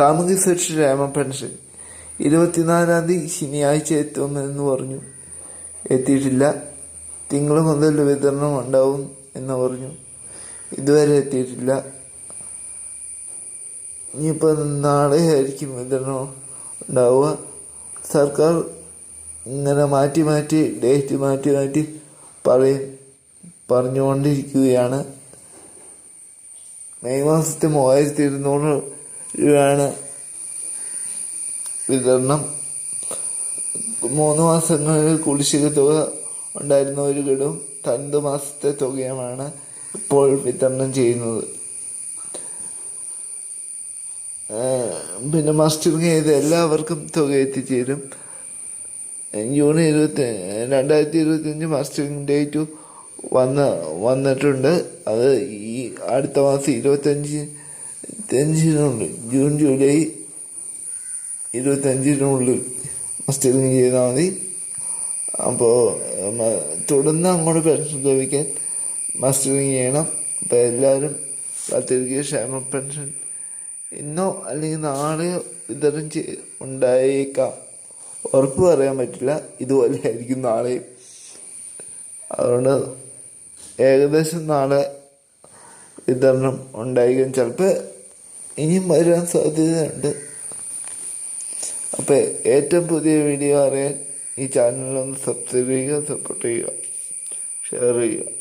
സാമൂഹ്യ സുരക്ഷ രാമ പെൻഷൻ. ഇരുപത്തിനാലാം തീയതി ശനിയാഴ്ച എത്തുമെന്ന് പറഞ്ഞു. എത്തിയിട്ടില്ല. തിങ്കൾ മുതൽ വിതരണം ഉണ്ടാവും എന്ന് പറഞ്ഞു. ഇതുവരെ എത്തിയിട്ടില്ല. ഇനിയിപ്പോൾ നാളെ ആയിരിക്കും വിതരണം ഉണ്ടാവുക. സർക്കാർ ഇങ്ങനെ മാറ്റി മാറ്റി ഡേറ്റ് മാറ്റി മാറ്റി പറയും പറഞ്ഞുകൊണ്ടിരിക്കുകയാണ്. മെയ് മാസത്തെ മൂവായിരത്തി ഇരുന്നൂറ് രൂപയാണ് വിതരണം. മൂന്ന് മാസങ്ങളിൽ കുടിശ്ശിക തുക ഉണ്ടായിരുന്ന ഒരു ഗഡും മാസത്തെ തുകയുമാണ് ഇപ്പോൾ വിതരണം ചെയ്യുന്നത്. പിന്നെ മസ്റ്ററിങ് ചെയ്ത് എല്ലാവർക്കും തുക എത്തിച്ചേരും. ജൂൺ ഇരുപത്തി രണ്ടായിരത്തി ഇരുപത്തിയഞ്ച് മസ്റ്ററിങ് ഡേറ്റ് വന്ന് വന്നിട്ടുണ്ട്. അത് ഈ അടുത്ത മാസം ഇരുപത്തഞ്ച് അഞ്ചിനുള്ളിൽ ജൂൺ ജൂലൈ ഇരുപത്തഞ്ചിനുള്ളിൽ മസ്റ്ററിങ് ചെയ്താൽ മതി. അപ്പോൾ തുടർന്ന് അങ്ങോട്ട് പെൻഷൻ ലഭിക്കാൻ മസ്റ്ററിങ് ചെയ്യണം. അപ്പോൾ എല്ലാവരും കാത്തിരിക്കുക. ക്ഷേമ പെൻഷൻ ഇന്നോ അല്ലെങ്കിൽ നാളെയോ വിതരണം ചെയ് ഉണ്ടായേക്കാം. ഉറപ്പ് പറയാൻ പറ്റില്ല. ഇതുപോലെ ആയിരിക്കും നാളെയും. അതുകൊണ്ട് ഏകദേശം നാളെ വിതരണം ഉണ്ടായിരിക്കും. ചിലപ്പോൾ ഇനിയും വരാൻ സാധ്യതയുണ്ട്. അപ്പോൾ ഏറ്റവും പുതിയ വീഡിയോ അറിയാൻ ഈ ചാനലൊന്ന് സബ്സ്ക്രൈബ് ചെയ്യുക സപ്പോർട്ട് ചെയ്യുക ഷെയർ ചെയ്യുക.